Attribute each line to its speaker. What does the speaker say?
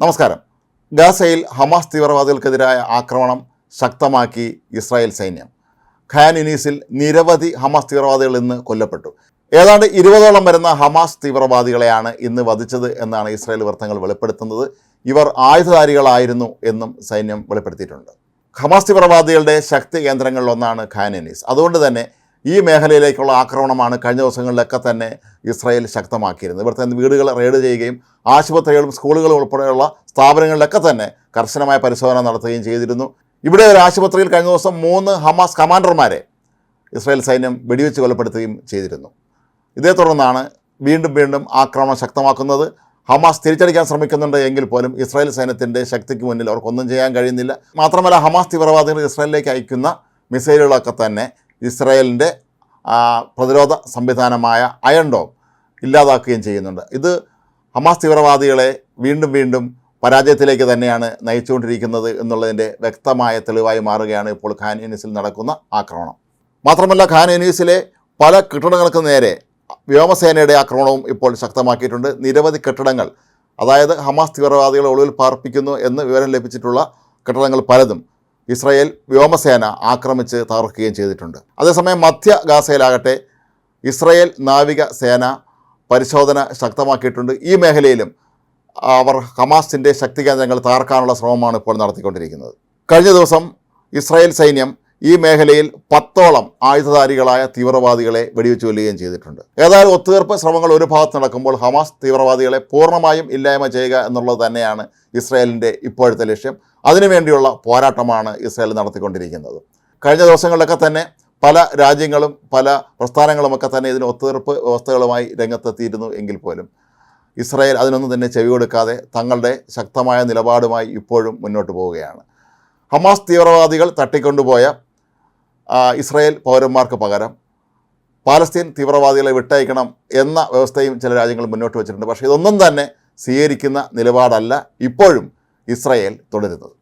Speaker 1: നമസ്കാരം. ഗാസയിൽ ഹമാസ് തീവ്രവാദികൾക്കെതിരായ ആക്രമണം ശക്തമാക്കി ഇസ്രായേൽ സൈന്യം. ഖാൻ യുനീസിൽ നിരവധി ഹമാസ് തീവ്രവാദികൾ ഇന്ന് കൊല്ലപ്പെട്ടു. ഏതാണ്ട് ഇരുപതോളം വരുന്ന ഹമാസ് തീവ്രവാദികളെയാണ് ഇന്ന് വധിച്ചത് എന്നാണ് ഇസ്രായേൽ വൃത്തങ്ങൾ വെളിപ്പെടുത്തുന്നത്. ഇവർ ആയുധധാരികളായിരുന്നു എന്നും സൈന്യം വെളിപ്പെടുത്തിയിട്ടുണ്ട്. ഹമാസ് തീവ്രവാദികളുടെ ശക്തി കേന്ദ്രങ്ങളിലൊന്നാണ് ഖാൻ യുനീസ് അതുകൊണ്ട് തന്നെ ഈ മേഖലയിലേക്കുള്ള ആക്രമണമാണ് കഴിഞ്ഞ ദിവസങ്ങളിലൊക്കെ തന്നെ ഇസ്രായേൽ ശക്തമാക്കിയിരുന്നത്. ഇവിടുത്തെ വീടുകൾ റെയ്ഡ് ചെയ്യുകയും ആശുപത്രികളും സ്കൂളുകളും ഉൾപ്പെടെയുള്ള സ്ഥാപനങ്ങളിലൊക്കെ തന്നെ കർശനമായ പരിശോധന നടത്തുകയും ചെയ്തിരുന്നു. ഇവിടെ ഒരു ആശുപത്രിയിൽ കഴിഞ്ഞ ദിവസം മൂന്ന് ഹമാസ് കമാൻഡർമാരെ ഇസ്രായേൽ സൈന്യം വെടിവെച്ച് കൊലപ്പെടുത്തുകയും ചെയ്തിരുന്നു. ഇതേ തുടർന്നാണ് വീണ്ടും വീണ്ടും ആക്രമണം ശക്തമാക്കുന്നത്. ഹമാസ് തിരിച്ചടിക്കാൻ ശ്രമിക്കുന്നുണ്ട് എങ്കിൽ പോലും ഇസ്രായേൽ സൈന്യത്തിന്റെ ശക്തിക്ക് മുന്നിൽ അവർക്കൊന്നും ചെയ്യാൻ കഴിയുന്നില്ല. മാത്രമല്ല ഹമാസ് തീവ്രവാദികൾ ഇസ്രായേലിലേക്ക് അയക്കുന്ന മിസൈലുകളൊക്കെ തന്നെ ഇസ്രായേലിന്റെ പ്രതിരോധ സംവിധാനമായ അയൺ ഡോം ഇല്ലാതാക്കുകയും ചെയ്യുന്നുണ്ട്. ഇത് ഹമാസ് തീവ്രവാദികളെ വീണ്ടും വീണ്ടും പരാജയത്തിലേക്ക് തന്നെയാണ് നയിച്ചുകൊണ്ടിരിക്കുന്നത് എന്നുള്ളതിന്റെ വ്യക്തമായ തെളിവായി മാറുകയാണ് ഇപ്പോൾ ഖാൻ യൂനിസിൽ നടക്കുന്ന ആക്രമണം. മാത്രമല്ല ഖാൻ യൂനിസിലെ പല കെട്ടിടങ്ങൾക്ക് നേരെ വ്യോമസേനയുടെ ആക്രമണവും ഇപ്പോൾ ശക്തമാക്കിയിട്ടുണ്ട്. നിരവധി കെട്ടിടങ്ങൾ അതായത് ഹമാസ് തീവ്രവാദികളെ ഒളിവിൽ പാർപ്പിക്കുന്നു എന്ന് വിവരം ലഭിച്ചിട്ടുള്ള കെട്ടിടങ്ങൾ പലതും ഇസ്രായേൽ വ്യോമസേന ആക്രമിച്ച് തകർക്കുകയും ചെയ്തിട്ടുണ്ട്. അതേസമയം മധ്യ ഗാസയിലാകട്ടെ ഇസ്രായേൽ നാവിക സേന പരിശോധന ശക്തമാക്കിയിട്ടുണ്ട്. ഈ മേഖലയിലും അവർ ഹമാസിന്റെ ശക്തി കേന്ദ്രങ്ങൾ തകർക്കാനുള്ള ശ്രമമാണ് ഇപ്പോൾ നടത്തിക്കൊണ്ടിരിക്കുന്നത്. കഴിഞ്ഞ ദിവസം ഇസ്രായേൽ സൈന്യം ഈ മേഖലയിൽ പത്തോളം ആയുധധാരികളായ തീവ്രവാദികളെ വെടിവെച്ച് കൊല്ലുകയും ചെയ്തിട്ടുണ്ട്. ഏതായാലും ഒത്തുതീർപ്പ് ശ്രമങ്ങൾ ഒരു ഭാഗത്ത് നടക്കുമ്പോൾ ഹമാസ് തീവ്രവാദികളെ പൂർണമായും ഇല്ലായ്മ ചെയ്യുക എന്നുള്ളത് തന്നെയാണ് ഇസ്രായേലിന്റെ ഇപ്പോഴത്തെ ലക്ഷ്യം. അതിനുവേണ്ടിയുള്ള പോരാട്ടമാണ് ഇസ്രായേൽ നടത്തിക്കൊണ്ടിരിക്കുന്നത്. കഴിഞ്ഞ ദിവസങ്ങളിലൊക്കെ തന്നെ പല രാജ്യങ്ങളും പല പ്രസ്ഥാനങ്ങളുമൊക്കെ തന്നെ ഇതിന് ഒത്തുതീർപ്പ് വ്യവസ്ഥകളുമായി രംഗത്തെത്തിയിരുന്നു എങ്കിൽ പോലും ഇസ്രായേൽ അതിനൊന്നും തന്നെ ചെവി കൊടുക്കാതെ തങ്ങളുടെ ശക്തമായ നിലപാടുമായി ഇപ്പോഴും മുന്നോട്ട് പോവുകയാണ്. ഹമാസ് തീവ്രവാദികൾ തട്ടിക്കൊണ്ടുപോയ ഇസ്രായേൽ പൗരന്മാർക്ക് പകരം പാലസ്തീൻ തീവ്രവാദികളെ വിട്ടയക്കണം എന്ന വ്യവസ്ഥയും ചില രാജ്യങ്ങൾ മുന്നോട്ട് വച്ചിട്ടുണ്ട്. പക്ഷേ ഇതൊന്നും തന്നെ സ്വീകരിക്കുന്ന നിലപാടല്ല ഇപ്പോഴും ഇസ്രായേൽ തുടരുന്നത്.